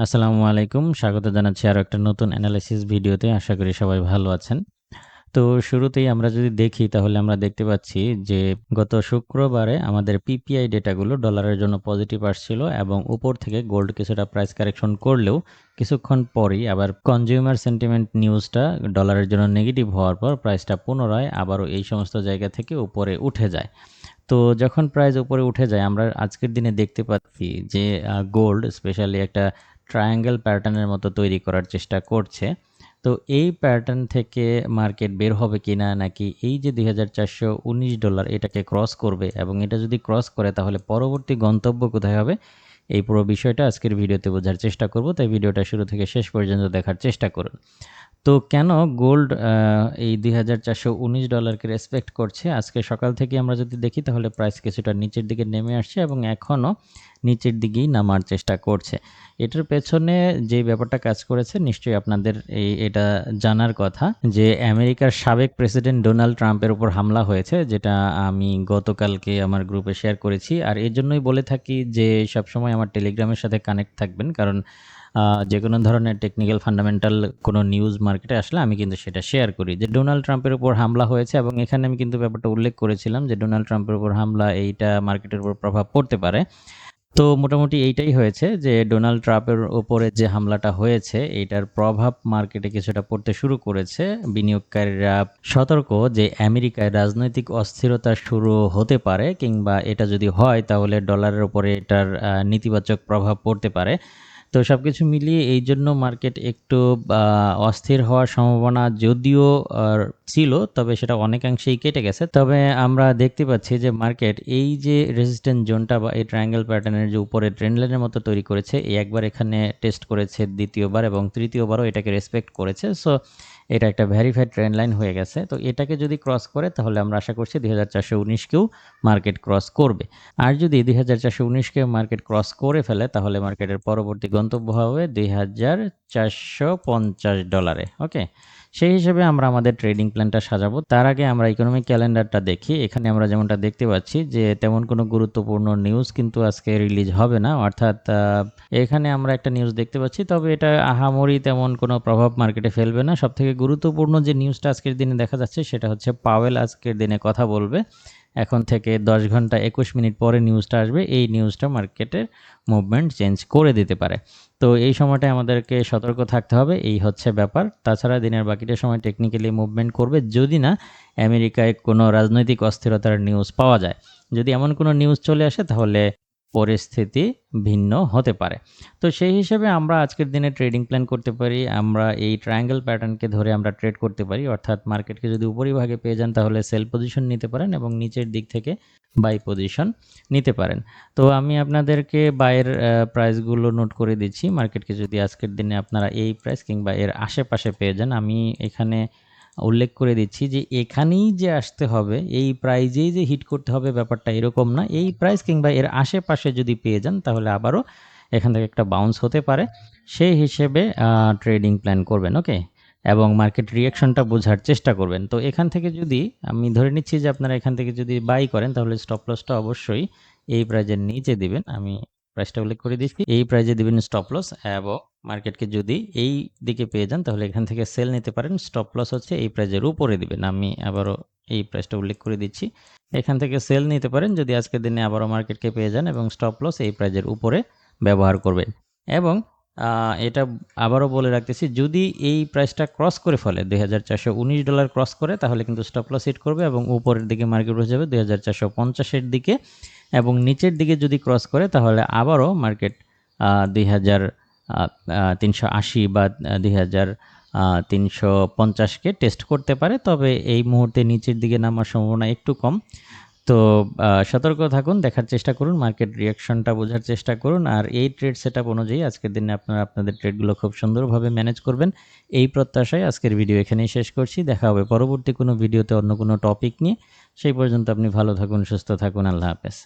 আসসালামু আলাইকুম। স্বাগত জানাচ্ছি আরও একটা নতুন অ্যানালাইসিস ভিডিওতে। আশা করি সবাই ভালো আছেন। তো শুরুতেই আমরা যদি দেখি, তাহলে আমরা দেখতে পাচ্ছি যে গত শুক্রবারে আমাদের পিপিআই ডেটাগুলো ডলারের জন্য পজিটিভ আসছিল এবং উপর থেকে গোল্ড কিছুটা প্রাইস কারেকশন করলেও কিছুক্ষণ পরই আবার কনজিউমার সেন্টিমেন্ট নিউজটা ডলারের জন্য নেগেটিভ হওয়ার পর প্রাইসটা পুনরায় আবারও এই সমস্ত জায়গা থেকে উপরে উঠে যায়। তো যখন প্রাইস উপরে উঠে যায়, আমরা আজকের দিনে দেখতে পাচ্ছি যে গোল্ড স্পেশালি একটা ট্রায়াঙ্গেল প্যাটার্নের মতো তৈরি করার চেষ্টা করছে। তো এই প্যাটার্ন থেকে মার্কেট বের হবে কি না নাকি এই যে দুই হাজার চারশো উনিশ ডলার এটাকে ক্রস করবে এবং এটা যদি ক্রস করে তাহলে পরবর্তী গন্তব্য কোথায় হবে? এই পুরো বিষয়টা আজকের ভিডিওতে বোঝার চেষ্টা করব, তাই ভিডিওটা শুরু থেকে শেষ পর্যন্ত দেখার চেষ্টা করুন। তো কেন গোল্ড এই দুই হাজার চারশো উনিশ ডলারকে রেসপেক্ট করছে? আজকে সকাল থেকে আমরা যদি দেখি তাহলে প্রাইস কিছুটা নিচের দিকে নেমে আসছে এবং এখনও নিচের দিকেই নামার চেষ্টা করছে। এটার পেছনে যে ব্যাপারটা কাজ করেছে, নিশ্চয়ই আপনাদের এই, এটা জানার কথা যে আমেরিকার সাবেক প্রেসিডেন্ট ডোনাল্ড ট্রাম্পের উপর হামলা হয়েছে, যেটা আমি গতকালকে আমার গ্রুপে শেয়ার করেছি। আর এর জন্যই বলে থাকি যে সবসময় আমার টেলিগ্রামের সাথে কানেক্ট থাকবেন, কারণ যে কোনো ধরনের টেকনিক্যাল ফান্ডামেন্টাল কোনো নিউজ মার্কেটে আসলে আমি কিন্তু সেটা শেয়ার করি। যে ডোনাল্ড ট্রাম্পের উপর হামলা হয়েছে এবং এখানে আমি কিন্তু ব্যাপারটা উল্লেখ করেছিলাম যে ডোনাল্ড ট্রাম্পের উপর হামলা এইটা মার্কেটের উপর প্রভাব পড়তে পারে। তো মোটামুটি এইটাই হয়েছে যে ডোনাল্ড ট্রাম্পের ওপরে যে হামলাটা হয়েছে এটার প্রভাব মার্কেটে কিছুটা পড়তে শুরু করেছে। বিনিয়োগকারীরা সতর্ক যে আমেরিকায় রাজনৈতিক অস্থিরতা শুরু হতে পারে কিংবা এটা যদি হয় তাহলে ডলারের ওপরে এটার নেতিবাচক প্রভাব পড়তে পারে। তো সব কিছু মিলিয়ে এই জন্য মার্কেট একটু অস্থির হওয়ার সম্ভাবনা যদিও ছিল, তবে সেটা অনেকাংশেই কেটে গেছে। তবে আমরা দেখতে পাচ্ছি যে মার্কেট এই যে রেজিস্ট্যান্ট জোনটা বা এই ট্রায়াঙ্গেল প্যাটার্নের যে উপরে ট্রেন্ড লাইনের মতো তৈরি করেছে, এই একবার এখানে টেস্ট করেছে, দ্বিতীয়বার এবং তৃতীয়বারও এটাকে রেসপেক্ট করেছে। সো এটা একটা ভ্যারিফাইড ট্রেন লাইন হয়ে গেছে। তো এটাকে যদি ক্রস করে, তাহলে আমরা আশা করছি দুই হাজার চারশো উনিশকেও মার্কেট ক্রস করবে। আর যদি দুই হাজার চারশো উনিশকে মার্কেট ক্রস করে ফেলে, তাহলে মার্কেটের পরবর্তী গন্তব্য হবে দুই হাজার চারশো পঞ্চাশ ডলারে ওকে সেই হিসেবে আমরা আমাদের ট্রেডিং প্ল্যানটা সাজাবো। তার আগে আমরা ইকোনমিক ক্যালেন্ডারটা দেখি। এখানে আমরা যেমনটা দেখতে পাচ্ছি যে তেমন কোনো গুরুত্বপূর্ণ নিউজ কিন্তু আজকে রিলিজ হবে না। অর্থাৎ এখানে আমরা একটা নিউজ দেখতে পাচ্ছি। তবে এটা আহামরি তেমন কোনো প্রভাব মার্কেটে ফেলবে না। সবথেকে গুরুত্বপূর্ণ যে নিউজটা আজকের দিনে দেখা যাচ্ছে, সেটা হচ্ছে পাওয়েল আজকের দিনে কথা বলবে। এখন থেকে দশ ঘণ্টা একুশ মিনিট পরে নিউজটা আসবে, এই নিউজটা মার্কেটের মুভমেন্ট চেঞ্জ করে দিতে পারে। তো এই সময়টায় আমাদেরকে সতর্ক থাকতে হবে, এই হচ্ছে ব্যাপার। তাছাড়া দিনের বাকিটা সময় টেকনিক্যালি মুভমেন্ট করবে যদি না আমেরিকায় কোনো রাজনৈতিক অস্থিরতার নিউজ পাওয়া যায়। যদি এমন কোনো নিউজ চলে আসে তাহলে পরিস্থিতি ভিন্ন হতে পারে। তো সেই হিসেবে আমরা আজকের দিনে ট্রেডিং প্ল্যান করতে পারি, আমরা এই ট্রায়াঙ্গেল প্যাটার্নকে ধরে আমরা ট্রেড করতে পারি। অর্থাৎ মার্কেটকে যদি উপরিভাগে পেয়ে যান, তাহলে সেল পজিশন নিতে পারেন এবং নিচের দিক থেকে বাই পজিশন নিতে পারেন। তো আমি আপনাদেরকে বাইয়ের প্রাইসগুলো নোট করে দিচ্ছি। মার্কেটকে যদি আজকের দিনে আপনারা এই প্রাইস কিংবা এর আশেপাশে পেয়ে যান, আমি এখানে উল্লেখ করে দিচ্ছি যে এখানেই যে আসতে হবে, এই প্রাইজেই যে হিট করতে হবে ব্যাপারটা এরকম না। এই প্রাইস কিংবা এর আশেপাশে যদি পেয়ে যান তাহলে আবারও এখান থেকে একটা বাউন্স হতে পারে। সেই হিসেবে ট্রেডিং প্ল্যান করবেন ওকে এবং মার্কেট রিয়াকশনটা বোঝার চেষ্টা করবেন। তো এখান থেকে যদি, আমি ধরে নিচ্ছি যে আপনারা এখান থেকে যদি বাই করেন তাহলে স্টপ লসটা অবশ্যই এই প্রাইজের নিচে দিবেন। আমি প্রাইসটা উল্লেখ করে দিচ্ছি এই প্রাইজে দিবেন স্টপ লস এবং মার্কেটকে যদি এই দিকে পেয়ে যান, তাহলে এখান থেকে সেল নিতে পারেন। স্টপ লস হচ্ছে এই প্রাইজের উপরে দিবেন। আমি আবারও এই প্রাইসটা উল্লেখ করে দিচ্ছি। এখান থেকে সেল নিতে পারেন যদি আজকের দিনে আবারও মার্কেটকে পেয়ে যান এবং স্টপ লস এই প্রাইজের উপরে ব্যবহার করবেন। এবং এটা আবারও বলে রাখতেছি, যদি এই প্রাইসটা ক্রস করে ফেলে, দুই ডলার ক্রস করে, তাহলে কিন্তু স্টপ লস হিট করবে এবং উপরের দিকে মার্কেট হয়ে যাবে দুই হাজার দিকে এবং নিচের দিকে যদি ক্রস করে, তাহলে আবারও মার্কেট দুই হাজার তিনশো আশি বা দুই হাজার তিনশো পঞ্চাশকে টেস্ট করতে পারে, তবে এই মুহূর্তে নিচের দিকে নামার সম্ভাবনা একটু কম। তো সতর্ক থাকুন, দেখার চেষ্টা করুন মার্কেট রিয়াকশনটা বোঝার চেষ্টা করুন, আর এই ট্রেড সেট অনুযায়ী আজকের দিনে আপনারা আপনাদের ট্রেডগুলো খুব সুন্দরভাবে ম্যানেজ করবেন। এই প্রত্যাশায় আজকের ভিডিও এখানেই শেষ করছি, দেখা হবে পরবর্তী কোনো ভিডিওতে অন্য কোনো টপিক নিয়ে। সেই পর্যন্ত আপনি ভালো থাকুন, সুস্থ থাকুন, আল্লাহ হাফেজ।